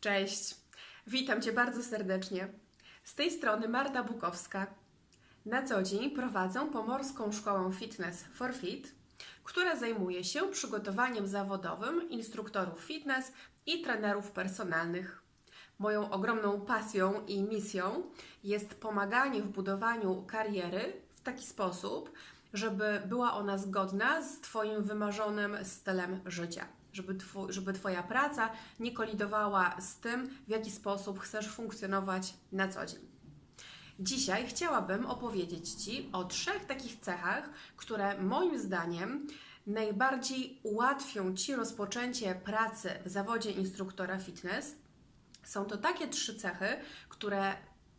Cześć, witam Cię bardzo serdecznie. Z tej strony Marta Bukowska. Na co dzień prowadzę Pomorską Szkołę Fitness for Fit, która zajmuje się przygotowaniem zawodowym instruktorów fitness i trenerów personalnych. Moją ogromną pasją i misją jest pomaganie w budowaniu kariery w taki sposób, żeby była ona zgodna z Twoim wymarzonym stylem życia. Żeby, twu, żeby Twoja praca nie kolidowała z tym, w jaki sposób chcesz funkcjonować na co dzień. Dzisiaj chciałabym opowiedzieć Ci o trzech takich cechach, które moim zdaniem najbardziej ułatwią Ci rozpoczęcie pracy w zawodzie instruktora fitness. Są to takie trzy cechy, które,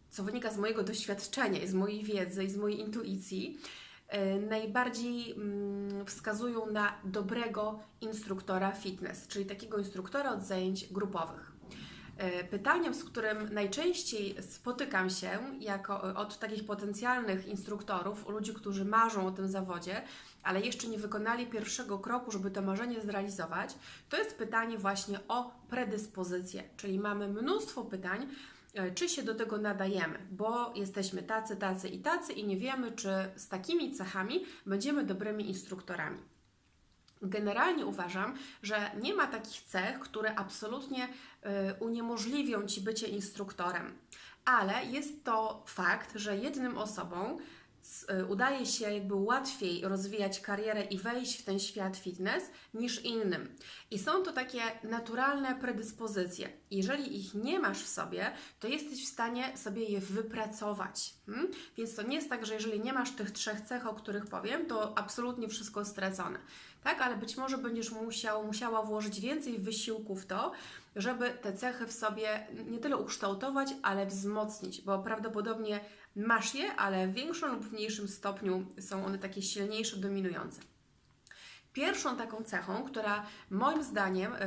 co wynika z mojego doświadczenia i z mojej wiedzy i z mojej intuicji, yy, najbardziej mm, wskazują na dobrego instruktora fitness, czyli takiego instruktora od zajęć grupowych. E, Pytaniem, z którym najczęściej spotykam się jako od takich potencjalnych instruktorów, ludzi, którzy marzą o tym zawodzie, ale jeszcze nie wykonali pierwszego kroku, żeby to marzenie zrealizować, to jest pytanie właśnie o predyspozycję, czyli mamy mnóstwo pytań, e, czy się do tego nadajemy, bo jesteśmy tacy, tacy i tacy i nie wiemy, czy z takimi cechami będziemy dobrymi instruktorami. Generalnie uważam, że nie ma takich cech, które absolutnie y, uniemożliwią ci bycie instruktorem, ale jest to fakt, że jednym osobom udaje się jakby łatwiej rozwijać karierę i wejść w ten świat fitness niż innym. I są to takie naturalne predyspozycje. Jeżeli ich nie masz w sobie, to jesteś w stanie sobie je wypracować. Hmm? Więc to nie jest tak, że jeżeli nie masz tych trzech cech, o których powiem, to absolutnie wszystko stracone. Tak, ale być może będziesz musiał, musiała włożyć więcej wysiłku w to, żeby te cechy w sobie nie tyle ukształtować, ale wzmocnić, bo prawdopodobnie masz je, ale w większym lub mniejszym stopniu są one takie silniejsze, dominujące. Pierwszą taką cechą, która moim zdaniem y,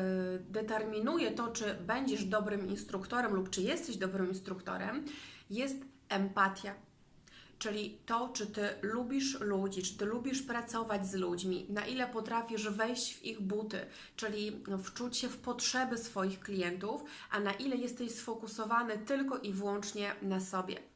determinuje to, czy będziesz dobrym instruktorem lub czy jesteś dobrym instruktorem, jest empatia. Czyli to, czy ty lubisz ludzi, czy ty lubisz pracować z ludźmi, na ile potrafisz wejść w ich buty, czyli wczuć się w potrzeby swoich klientów, a na ile jesteś sfokusowany tylko i wyłącznie na sobie.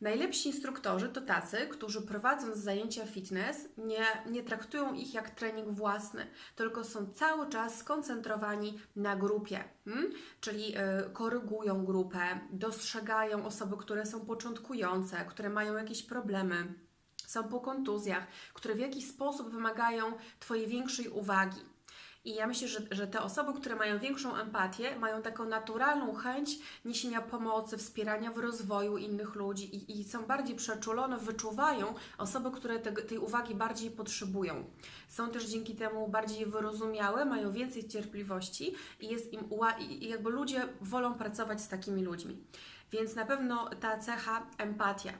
Najlepsi instruktorzy to tacy, którzy prowadząc zajęcia fitness nie, nie traktują ich jak trening własny, tylko są cały czas skoncentrowani na grupie, hmm? czyli y, korygują grupę, dostrzegają osoby, które są początkujące, które mają jakieś problemy, są po kontuzjach, które w jakiś sposób wymagają Twojej większej uwagi. I ja myślę, że, że te osoby, które mają większą empatię, mają taką naturalną chęć niesienia pomocy, wspierania w rozwoju innych ludzi i, i są bardziej przeczulone, wyczuwają osoby, które te, tej uwagi bardziej potrzebują. Są też dzięki temu bardziej wyrozumiałe, mają więcej cierpliwości i jest im i jakby ludzie wolą pracować z takimi ludźmi. Więc na pewno ta cecha empatia.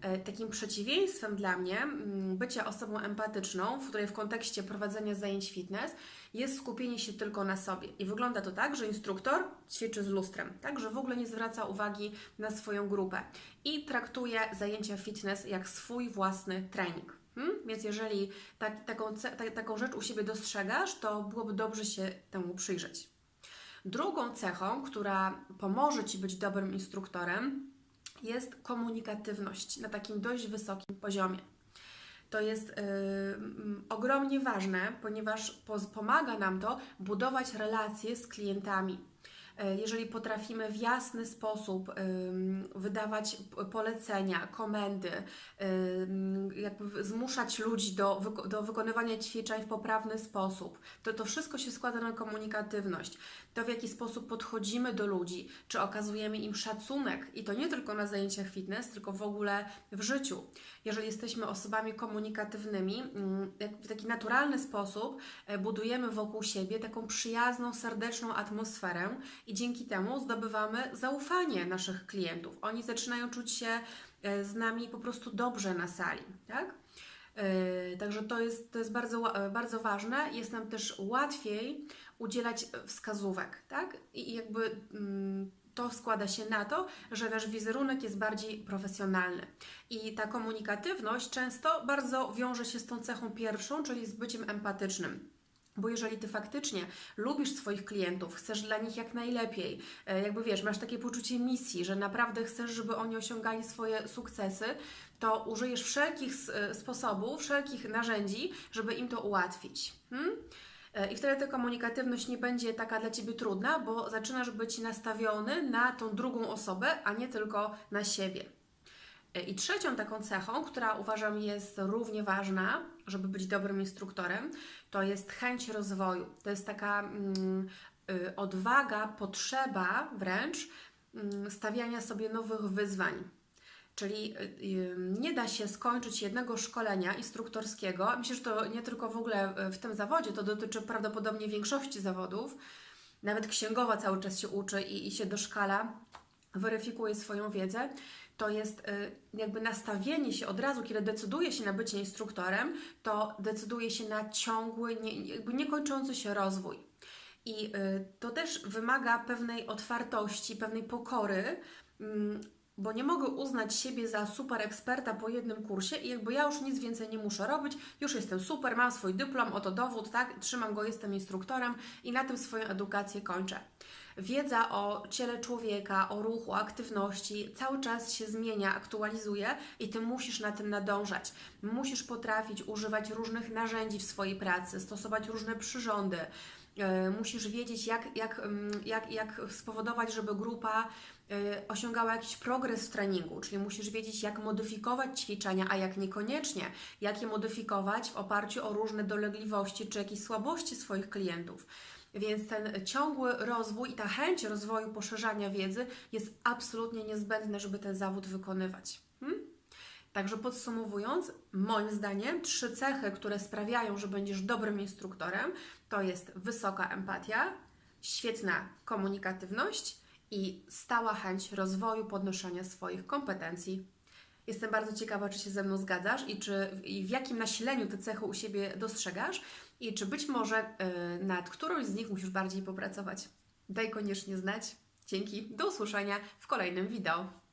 E, Takim przeciwieństwem dla mnie mm, bycia osobą empatyczną, w której w kontekście prowadzenia zajęć fitness jest skupienie się tylko na sobie. I wygląda to tak, że instruktor ćwiczy z lustrem, tak, że w ogóle nie zwraca uwagi na swoją grupę i traktuje zajęcia fitness jak swój własny trening. Hmm? Więc jeżeli tak, taką, taką rzecz u siebie dostrzegasz, to byłoby dobrze się temu przyjrzeć. Drugą cechą, która pomoże Ci być dobrym instruktorem, jest komunikatywność na takim dość wysokim poziomie. To jest yy, ogromnie ważne, ponieważ pomaga nam to budować relacje z klientami. Yy, Jeżeli potrafimy w jasny sposób wydawać polecenia, komendy, jakby zmuszać ludzi do, do wykonywania ćwiczeń w poprawny sposób, to to wszystko się składa na komunikatywność. To w jaki sposób podchodzimy do ludzi, czy okazujemy im szacunek i to nie tylko na zajęciach fitness, tylko w ogóle w życiu. Jeżeli jesteśmy osobami komunikatywnymi, mm, w taki naturalny sposób e, budujemy wokół siebie taką przyjazną, serdeczną atmosferę i dzięki temu zdobywamy zaufanie naszych klientów. Oni zaczynają czuć się e, z nami po prostu dobrze na sali, tak? Yy, Także to jest, to jest bardzo, ła- bardzo ważne. Jest nam też łatwiej udzielać wskazówek, tak? I jakby mm, to składa się na to, że nasz wizerunek jest bardziej profesjonalny. I ta komunikatywność często bardzo wiąże się z tą cechą pierwszą, czyli z byciem empatycznym. Bo jeżeli ty faktycznie lubisz swoich klientów, chcesz dla nich jak najlepiej, e, jakby wiesz, masz takie poczucie misji, że naprawdę chcesz, żeby oni osiągali swoje sukcesy, to użyjesz wszelkich e, sposobów, wszelkich narzędzi, żeby im to ułatwić. Hmm? E, I wtedy ta komunikatywność nie będzie taka dla Ciebie trudna, bo zaczynasz być nastawiony na tą drugą osobę, a nie tylko na siebie. I trzecią taką cechą, która uważam jest równie ważna, żeby być dobrym instruktorem, to jest chęć rozwoju. To jest taka mm, y, odwaga, potrzeba wręcz mm, stawiania sobie nowych wyzwań. Czyli y, y, nie da się skończyć jednego szkolenia instruktorskiego. Myślę, że to nie tylko w ogóle y, w tym zawodzie, to dotyczy prawdopodobnie większości zawodów. Nawet księgowa cały czas się uczy i, i się doszkala, weryfikuje swoją wiedzę. To jest y, jakby nastawienie się od razu, kiedy decyduje się na bycie instruktorem, to decyduje się na ciągły, nie, jakby niekończący się rozwój. I y, to też wymaga pewnej otwartości, pewnej pokory, mm, bo nie mogę uznać siebie za super eksperta po jednym kursie i jakby ja już nic więcej nie muszę robić, już jestem super, mam swój dyplom, oto dowód, tak, trzymam go, jestem instruktorem i na tym swoją edukację kończę. Wiedza o ciele człowieka, o ruchu, aktywności cały czas się zmienia, aktualizuje i ty musisz na tym nadążać. Musisz potrafić używać różnych narzędzi w swojej pracy, stosować różne przyrządy. E, Musisz wiedzieć, jak, jak, jak, jak spowodować, żeby grupa e, osiągała jakiś progres w treningu, czyli musisz wiedzieć, jak modyfikować ćwiczenia, a jak niekoniecznie, jak je modyfikować w oparciu o różne dolegliwości czy jakieś słabości swoich klientów. Więc ten ciągły rozwój i ta chęć rozwoju, poszerzania wiedzy jest absolutnie niezbędne, żeby ten zawód wykonywać. Hmm? Także podsumowując, moim zdaniem trzy cechy, które sprawiają, że będziesz dobrym instruktorem, to jest wysoka empatia, świetna komunikatywność i stała chęć rozwoju, podnoszenia swoich kompetencji. Jestem bardzo ciekawa, czy się ze mną zgadzasz i, czy, i w jakim nasileniu te cechy u siebie dostrzegasz i czy być może y, nad którąś z nich musisz bardziej popracować. Daj koniecznie znać. Dzięki, do usłyszenia w kolejnym wideo.